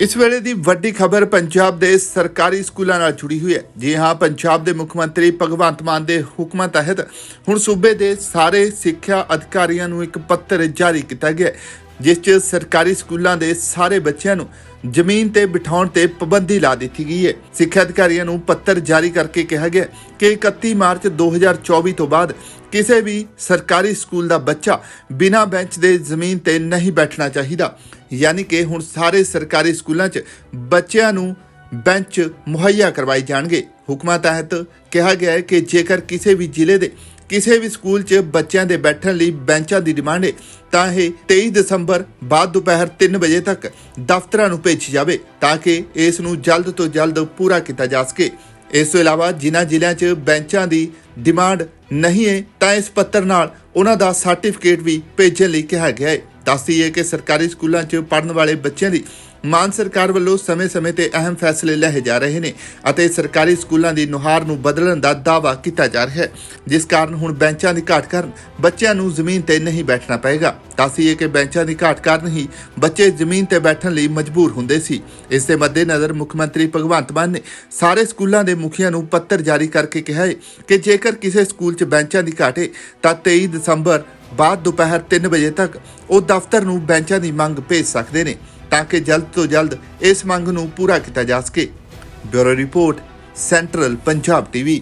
ਇਸ ਵੇਲੇ ਦੀ ਵੱਡੀ ਖਬਰ ਪੰਜਾਬ ਦੇ ਸਰਕਾਰੀ ਸਕੂਲਾਂ ਨਾਲ ਜੁੜੀ ਹੋਈ ਹੈ। ਜੀ ਹਾਂ, ਪੰਜਾਬ ਦੇ ਮੁੱਖ ਮੰਤਰੀ ਭਗਵੰਤ ਮਾਨ ਦੇ ਹੁਕਮਾਂ ਤਹਿਤ ਹੁਣ ਸੂਬੇ ਦੇ ਸਾਰੇ ਸਿੱਖਿਆ ਅਧਿਕਾਰੀਆਂ ਨੂੰ ਇੱਕ ਪੱਤਰ ਜਾਰੀ ਕੀਤਾ ਗਿਆ ਜਿਸ 'ਚ ਸਰਕਾਰੀ ਸਕੂਲਾਂ ਦੇ ਸਾਰੇ ਬੱਚਿਆਂ ਨੂੰ ਜ਼ਮੀਨ ਤੇ ਬਿਠਾਉਣ ਤੇ ਪਾਬੰਦੀ ਲਾ ਦਿੱਤੀ ਗਈ ਹੈ। ਸਿੱਖਿਆ ਅਧਿਕਾਰੀਆਂ ਨੂੰ ਪੱਤਰ ਜਾਰੀ ਕਰਕੇ ਕਿਹਾ ਗਿਆ ਕਿ 31 ਮਾਰਚ 2024 ਤੋਂ ਬਾਅਦ ਕਿਸੇ ਵੀ ਸਰਕਾਰੀ ਸਕੂਲ ਦਾ ਬੱਚਾ ਬਿਨਾਂ ਬੈਂਚ ਦੇ ਜ਼ਮੀਨ ਤੇ ਨਹੀਂ ਬੈਠਣਾ ਚਾਹੀਦਾ। ਯਾਨੀ ਕਿ ਹੁਣ ਸਾਰੇ ਸਰਕਾਰੀ ਸਕੂਲਾਂ 'ਚ ਬੱਚਿਆਂ ਨੂੰ ਬੈਂਚ ਮੁਹੱਈਆ ਕਰਵਾਏ ਜਾਣਗੇ। ਹੁਕਮਾਂ ਤਹਿਤ ਕਿਹਾ ਗਿਆ ਹੈ ਕਿ ਜੇਕਰ ਕਿਸੇ ਵੀ ਜ਼ਿਲ੍ਹੇ ਦੇ ਕਿਸੇ ਵੀ ਸਕੂਲ 'ਚ ਬੱਚਿਆਂ ਦੇ ਬੈਠਣ ਲਈ ਬੈਂਚਾਂ ਦੀ ਡਿਮਾਂਡ ਹੈ ਤਾਂ ਇਹ 23 ਦਸੰਬਰ ਬਾਅਦ ਦੁਪਹਿਰ 3 ਵਜੇ ਤੱਕ ਦਫ਼ਤਰਾਂ ਨੂੰ ਭੇਜੀ ਜਾਵੇ ਤਾਂ ਕਿ ਇਸ ਨੂੰ ਜਲਦ ਤੋਂ ਜਲਦ ਪੂਰਾ ਕੀਤਾ ਜਾ ਸਕੇ। ਇਸ ਤੋਂ ਇਲਾਵਾ ਜਿਨ੍ਹਾਂ ਜ਼ਿਲ੍ਹਿਆਂ 'ਚ ਬੈਂਚਾਂ ਦੀ ਡਿਮਾਂਡ ਨਹੀਂ ਹੈ ਤਾਂ ਇਸ ਪੱਤਰ ਨਾਲ ਉਹਨਾਂ ਦਾ ਸਰਟੀਫਿਕੇਟ ਵੀ ਭੇਜਣ ਲਈ ਕਿਹਾ ਗਿਆ ਹੈ ਦੱਸਦੀ ਹੈ ਕਿ ਸਰਕਾਰੀ ਸਕੂਲਾਂ 'ਚ ਪੜ੍ਹਨ ਵਾਲੇ ਬੱਚਿਆਂ ਦੀ ਮਾਨ ਸਰਕਾਰ ਵੱਲੋਂ ਸਮੇਂ-ਸਮੇਂ ਤੇ ਅਹਿਮ ਫੈਸਲੇ ਲਏ ਜਾ ਰਹੇ ਨੇ ਅਤੇ ਸਰਕਾਰੀ ਸਕੂਲਾਂ ਦੀ ਨੁਹਾਰ ਨੂੰ ਬਦਲਣ ਦਾ ਦਾਅਵਾ ਕੀਤਾ ਜਾ ਰਿਹਾ ਹੈ, ਜਿਸ ਕਾਰਨ ਹੁਣ ਬੈਂਚਾਂ ਦੀ ਘਾਟ ਕਾਰਨ ਬੱਚਿਆਂ ਨੂੰ ਜ਼ਮੀਨ ਤੇ ਨਹੀਂ ਬੈਠਣਾ ਪਏਗਾ। ਦੱਸਦੀ ਹੈ ਕਿ ਬੈਂਚਾਂ ਦੀ ਘਾਟ ਕਾਰਨ ਹੀ ਬੱਚੇ ਜ਼ਮੀਨ ਤੇ ਬੈਠਣ ਲਈ ਮਜਬੂਰ ਹੁੰਦੇ ਸੀ। ਇਸ ਦੇ ਮੱਦੇਨਜ਼ਰ ਮੁੱਖ ਮੰਤਰੀ ਭਗਵੰਤ ਮਾਨ ਨੇ ਸਾਰੇ ਸਕੂਲਾਂ ਦੇ ਮੁਖੀਆਂ ਨੂੰ ਪੱਤਰ ਜਾਰੀ ਕਰਕੇ ਕਿਹਾ ਹੈ ਕਿ ਜੇਕਰ ਕਿਸੇ ਸਕੂਲ 'ਚ ਬੈਂਚਾਂ ਦੀ ਘਾਟ ਹੈ ਤਾਂ 23 ਦਸੰਬਰ ਬਾਅਦ ਦੁਪਹਿਰ 3 ਵਜੇ ਤੱਕ ਉਹ ਦਫ਼ਤਰ ਨੂੰ ਬੈਂਚਾਂ ਦੀ ਮੰਗ ਭੇਜ ਸਕਦੇ ਨੇ। ਤਾਂ ਕਿ ਜਲਦ ਤੋਂ ਜਲਦ ਇਸ ਮੰਗ ਨੂੰ ਪੂਰਾ ਕੀਤਾ ਜਾ ਸਕੇ। Bureau report, central Punjab TV.